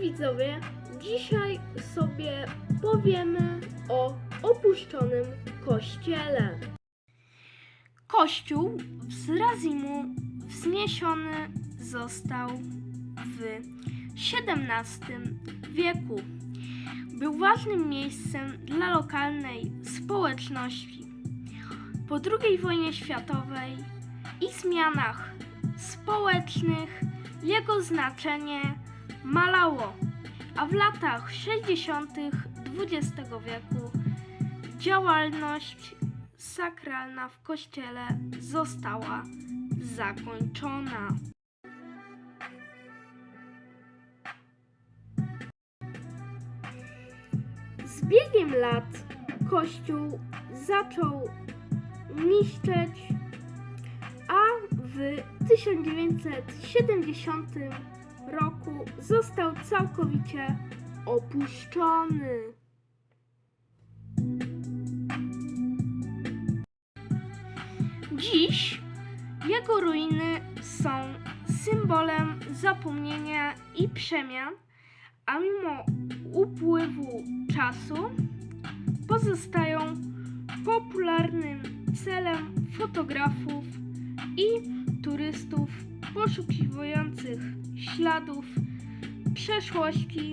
Widzowie, dzisiaj sobie powiemy o opuszczonym kościele. Kościół z Razimu wzniesiony został w XVII wieku. Był ważnym miejscem dla lokalnej społeczności. Po II wojnie światowej i zmianach społecznych jego znaczenie malało, a w latach 60. XX wieku działalność sakralna w kościele została zakończona. Z biegiem lat kościół zaczął niszczeć, a w 1970 roku został całkowicie opuszczony. Dziś jego ruiny są symbolem zapomnienia i przemian, a mimo upływu czasu pozostają popularnym celem fotografów i turystów poszukiwających śladów przeszłości.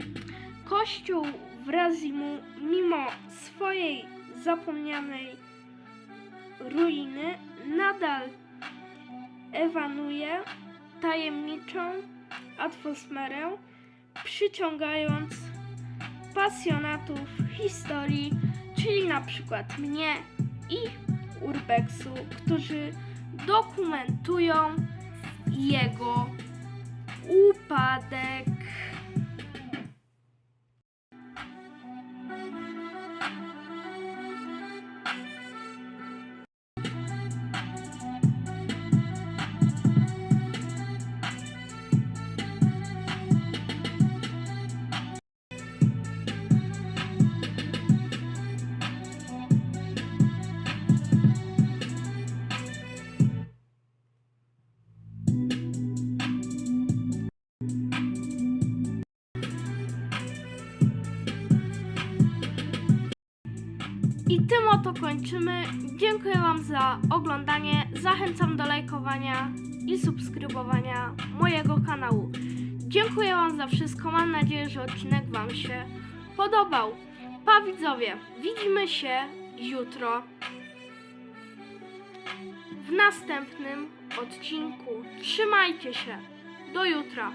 Kościół w Razimu, mimo swojej zapomnianej ruiny, nadal ewanuje tajemniczą atmosferę, przyciągając pasjonatów historii, czyli na przykład mnie i Urbexu, którzy dokumentują jego upadek. I tym oto kończymy. Dziękuję Wam za oglądanie. Zachęcam do lajkowania i subskrybowania mojego kanału. Dziękuję Wam za wszystko. Mam nadzieję, że odcinek Wam się podobał. Pa widzowie, widzimy się jutro w następnym odcinku. Trzymajcie się. Do jutra.